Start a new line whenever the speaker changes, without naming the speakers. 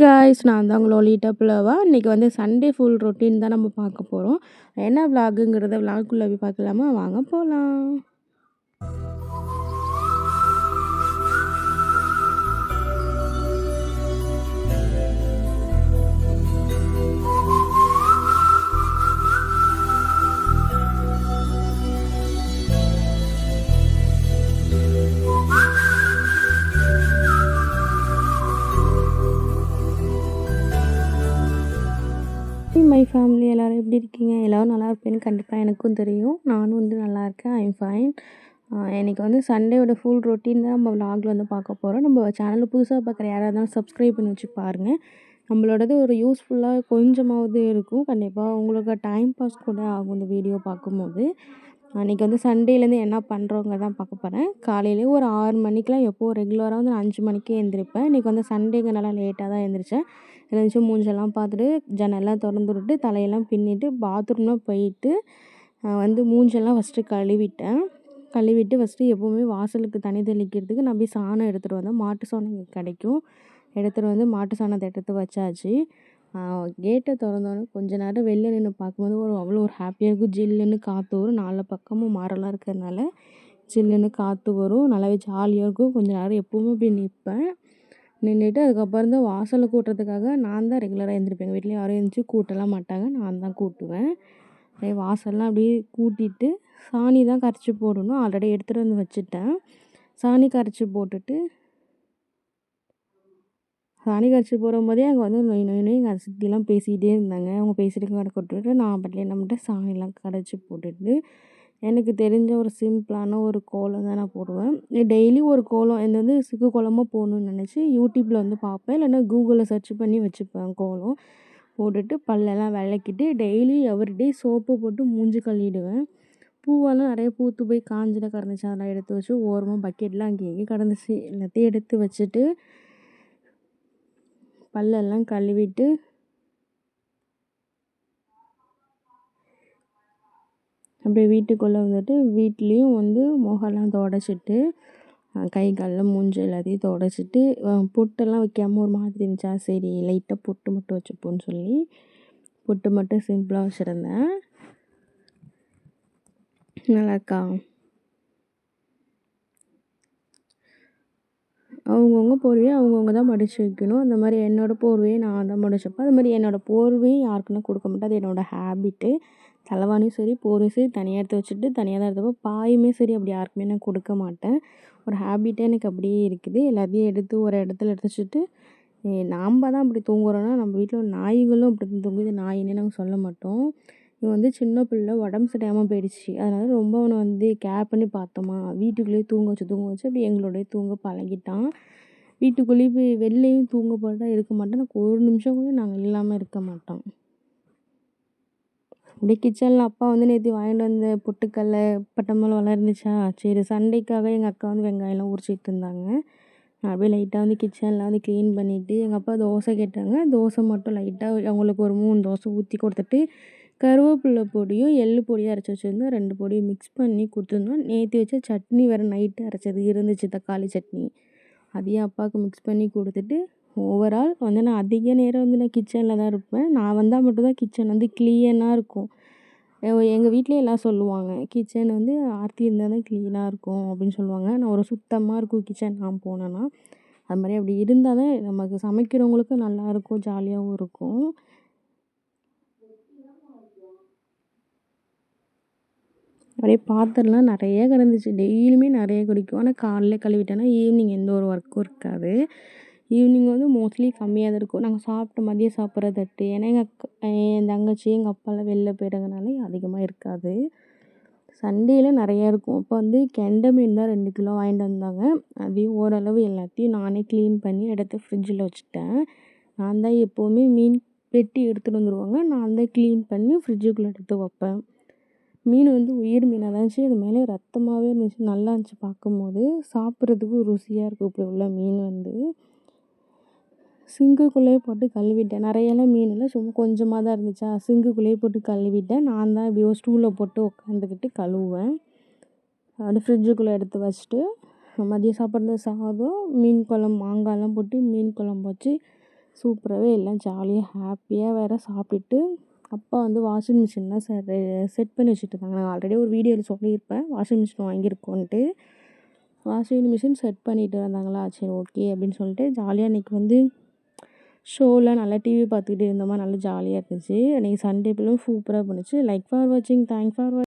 Guys நான் தான் உங்களோட பிளவா புலவா இன்றைக்கி வந்து சண்டே ஃபுல் ரொட்டீன் தான் நம்ம பார்க்க போகிறோம் என்ன விலாகுங்கிறத விலாகுக்குள்ளே போய் பார்க்கலாமா? வாங்க போகலாம் மை ஃபேமிலி. எல்லோரும் எப்படி இருக்கீங்க? எல்லோரும் நல்லா இருப்பேன்னு கண்டிப்பாக எனக்கும் தெரியும். நானும் வந்து நல்லா இருக்கேன். ஐம் ஃபைன் இன்றைக்கி வந்து சண்டேவோட ஃபுல் ரொட்டீன் தான் நம்ம விலாகில் வந்து பார்க்க போகிறோம் நம்ம சேனலில் புதுசாக பார்க்குற யாராக இருந்தாலும் சப்ஸ்கிரைப் பண்ணி வச்சு பாருங்கள் நம்மளோடது ஒரு யூஸ்ஃபுல்லாக கொஞ்சமாவது இருக்கும். கண்டிப்பாக உங்களுக்கு டைம் பாஸ் கூட ஆகும் இந்த வீடியோ பார்க்கும்போது. அன்றைக்கி வந்து சண்டேலேருந்து என்ன பண்ணுறவங்க தான் பார்க்க போகிறேன் காலையிலேயே ஒரு ஆறு மணிக்கெலாம் எப்போது ரெகுலராக வந்து நான் அஞ்சு மணிக்கே எழுந்திரிப்பேன் இன்றைக்கி வந்து சண்டேங்கிறனால லேட்டாக தான் எழுந்திரிச்சேன் எழுந்திரிச்சி மூஞ்செல்லாம் பார்த்துட்டு ஜன்னல்லாம் திறந்து விட்டுட்டு தலையெல்லாம் பின்னிட்டு பாத்ரூம்லாம் போயிட்டு வந்து மூஞ்செல்லாம் ஃபஸ்ட்டு கழுவிட்டேன். கழுவிட்டு ஃபஸ்ட்டு எப்போவுமே வாசலுக்கு தண்ணி தெளிக்கிறதுக்கு நான் போய் சாணம் எடுத்துகிட்டு வந்தேன். மாட்டு சாணம் இங்கே கிடைக்கும். எடுத்துகிட்டு வந்து மாட்டு சாணத்தை எடுத்து வச்சாச்சு. கேட்டை திறந்தோன்னே கொஞ்ச நேரம் வெளில நின்று பார்க்கும்போது ஒரு அவ்வளோ ஒரு ஹாப்பியாக இருக்கும். ஜில்லுன்னு காற்று வரும். நாலு பக்கமும் மரம்லாம் இருக்கிறதுனால ஜில்லுன்னு காற்று வரும். நல்லாவே ஜாலியாக இருக்கும். கொஞ்ச நேரம் எப்போவுமே போய் நிற்பேன் நின்றுட்டு அதுக்கப்புறம் தான் வாசலை கூட்டுறதுக்காக நான் தான் ரெகுலராக எழுந்திரிப்பேன். எங்கள் வீட்டில் யாரும் எழுந்திரிச்சி கூட்டலாம் மாட்டாங்க. நான் தான் கூட்டுவேன். அப்படியே வாசல்லாம் அப்படியே கூட்டிட்டு சாணி தான் கரைச்சி போடணும். ஆல்ரெடி எடுத்துகிட்டு வந்து வச்சுட்டேன். சாணி கரைச்சி போட்டுட்டு சாணி கரைச்சி போகும்போதே அங்கே வந்து நொய் நொய் நொய் எங்கள் சித்திலாம் பேசிக்கிட்டே இருந்தாங்க. அவங்க பேசிட்டு கடை கொட்டுட்டு நான் பாட்டில் என்ன பண்ணிட்டேன் சாணிலாம் கரைச்சி போட்டுட்டு எனக்கு தெரிஞ்ச ஒரு சிம்பிளான ஒரு கோலம் தான் நான் போடுவேன். டெய்லி ஒரு கோலம் இது வந்து சிக்கு கோலமாக போடணும்னு நினச்சி யூடியூப்பில் வந்து பார்ப்பேன். இல்லைன்னா கூகுளில் சர்ச் பண்ணி வச்சுப்பேன் கோலம். போட்டுட்டு பல்லெல்லாம் விளக்கிட்டு டெய்லி எவ்ரிடே சோப்பு போட்டு மூஞ்சி கழுவிடுவேன். பூவெல்லாம் நிறைய பூத்து போய் காஞ்சில் கிடந்துச்சு அதெல்லாம் எடுத்து வச்சு ஓரமாக பக்கெட்லாம் அங்கே இங்கே கிடந்துச்சு எல்லாத்தையும் எடுத்து வச்சுட்டு பல்லெல்லாம் கழுவிட்டு அப்படியே வீட்டுக்குள்ளே வந்துட்டு வீட்லேயும் வந்து முகம்லாம் தொடச்சிட்டு கை காலில் மூஞ்சி எல்லாத்தையும் தொடச்சிட்டு பொட்டெல்லாம் வைக்காமல் ஒரு மாதிரி இருந்துச்சா? சரி லைட்டாக பொட்டு மட்டும் வச்சுப்போன்னு சொல்லி பொட்டு மட்டும் சிம்பிளாக வச்சுருந்தேன். நல்லாக்கா அவங்கவுங்க போர்வையை அவங்கவுங்க தான் மடித்து வைக்கணும். அந்த மாதிரி என்னோடய போர்வையை நான் தான் மடிச்சுப்பேன். அது மாதிரி என்னோடய போர்வையும் யாருக்குன்னா கொடுக்க மாட்டேன். அது என்னோடய ஹேபிட்டு. தலைவாணியும் சரி போர்வையும் சரி தனியாக எடுத்து வச்சுட்டு தனியாக தான் எடுத்துப்பேன். பாயுமே சரி அப்படி யாருக்குமே நான் கொடுக்க மாட்டேன். ஒரு ஹேபிட்டே எனக்கு அப்படியே இருக்குது. எல்லாத்தையும் எடுத்து ஒரு இடத்துல எடுத்து வச்சுட்டு நாம் தான் அப்படி தூங்குறோன்னா நம்ம வீட்டில் நாய்களும் அப்படி தான் தூங்குது. நாயின்னு நாங்கள் சொல்ல மாட்டோம். இவன் வந்து சின்ன பிள்ளை உடம்பு சரியாமல் போயிடுச்சு. அதனால் ரொம்ப அவனை வந்து கேர் பண்ணி பார்த்தோமா. வீட்டுக்குள்ளேயே தூங்க வச்சு தூங்க வச்சு அப்படி எங்களோடய தூங்க பழகிட்டான். வீட்டுக்குள்ளேயே போய் வெளிலையும் தூங்க போட்டால் இருக்க மாட்டோம் எனக்கு ஒரு நிமிஷம் கூட நாங்கள் இல்லாமல் இருக்க மாட்டோம் அப்படியே கிச்சனில் அப்பா வந்து நேற்று வாங்கிட்டு வந்த பொட்டுக்கடல பட்டை இருந்துச்சா? சரி சண்டைக்காக எங்கள் அக்கா வந்து வெங்காயம்லாம் உரிச்சிட்டு இருந்தாங்க நான் அப்படியே லைட்டாக வந்து கிச்சனில் வந்து க்ளீன் பண்ணிவிட்டு எங்கள் அப்பா தோசை கேட்டாங்க. தோசை மட்டும் லைட்டாக அவங்களுக்கு ஒரு மூணு தோசை ஊற்றி கொடுத்துட்டு கருவேப்பிலை பொடியும் எள்ளு பொடியும் அரைச்சி வச்சுருந்தோம் ரெண்டு பொடியும் மிக்ஸ் பண்ணி கொடுத்துருந்தோம். நேற்று வச்ச சட்னி வேறு நைட்டு அரைச்சது இருந்துச்சு தக்காளி சட்னி. அதையும் அப்பாவுக்கு மிக்ஸ் பண்ணி கொடுத்துட்டு ஓவரால் வந்து நான் அதிக நேரம் வந்து நான் கிச்சனில் தான் இருப்பேன். நான் வந்தால் மட்டும்தான் கிச்சன் வந்து க்ளீனாக இருக்கும். எங்கள் வீட்லேயே எல்லாம் சொல்லுவாங்க கிச்சன் வந்து ஆர்த்தி இருந்தால் தான் க்ளீனாக இருக்கும் அப்படின்னு சொல்லுவாங்க. நான் ஒரு சுத்தமாக இருக்கும் கிச்சன் நான் போனேன்னா. அது மாதிரி அப்படி இருந்தால் தான் நமக்கு சமைக்கிறவங்களுக்கும் நல்லாயிருக்கும் ஜாலியாகவும் இருக்கும். அப்படியே பாத்திரம்லாம் நிறைய கிடந்துச்சு. டெய்லியுமே நிறைய குடிக்கும். ஆனால் காலைல கழுவிட்டேன்னா ஈவினிங் எந்த ஒரு ஒர்க்கும் இருக்காது. ஈவினிங் வந்து மோஸ்ட்லி கம்மியாக தான் இருக்கும். நாங்கள் சாப்பிட்டு மதியம் சாப்பிட்ற தட்டு ஏன்னா எங்கள் அக்கா என் தங்கச்சி எங்கள் அப்பாலாம் வெளில போயிடுறதுனால அதிகமாக இருக்காது. சண்டேயில் நிறையா இருக்கும். அப்போ வந்து கெண்டை மீன் தான் ரெண்டு கிலோ வாங்கிட்டு வந்தாங்க. அதையும் ஓரளவு எல்லாத்தையும் நானே க்ளீன் பண்ணி எடுத்து ஃப்ரிட்ஜில் வச்சுட்டேன். நான் தான் எப்போவுமே மீன் வெட்டி எடுத்துகிட்டு வந்துடுவாங்க நான் தான் க்ளீன் பண்ணி ஃப்ரிட்ஜுக்குள்ளே எடுத்து வைப்பேன். மீன் வந்து உயிர் மீனாக தான் இருந்துச்சு. அது மேலே ரத்தமாகவே இருந்துச்சு. நல்லா இருந்துச்சு பார்க்கும்போது. சாப்பிட்றதுக்கும் ருசியாக இருக்கும் இப்படி உள்ள மீன் வந்து. சிங்குக்குள்ளேயே போட்டு கழுவிட்டேன். நிறையலாம் மீன் சும்மா கொஞ்சமாக தான் இருந்துச்சா? சிங்குக்குள்ளேயே போட்டு கழுவிட்டேன். நான் தான் இப்படி ஒரு ஸ்டூலில் போட்டு உட்காந்துக்கிட்டு கழுவுவேன். அப்படி ஃப்ரிட்ஜுக்குள்ளே எடுத்து வச்சுட்டு மதியம் சாப்பிட்றது சாதம் மீன் குழம்பு மாங்காய்லாம் போட்டு மீன் குழம்பு வச்சு சூப்பராகவே எல்லாம் ஜாலியாக ஹாப்பியாக வேறு சாப்பிட்டுட்டு அப்பா வந்து வாஷிங் மிஷின்லாம் சார் செட் பண்ணி வச்சுட்டு இருந்தாங்க நான் ஆல்ரெடி ஒரு வீடியோவில் சொல்லியிருப்பேன். வாஷிங் மிஷின் வாங்கியிருக்கோன்ட்டு. வாஷிங் மிஷின் செட் பண்ணிட்டு வந்தாங்களா? சரி ஓகே அப்படின்னு சொல்லிட்டு ஜாலியாக இன்றைக்கி வந்து ஷோலாம் நல்லா டிவி பார்த்துக்கிட்டு இருந்தோமா? நல்லா ஜாலியாக இருந்துச்சு. அன்றைக்கி சண்டே பிள்ளும் சூப்பராக பண்ணுச்சு லைக் ஃபார் வாட்சிங் தேங்க் ஃபார்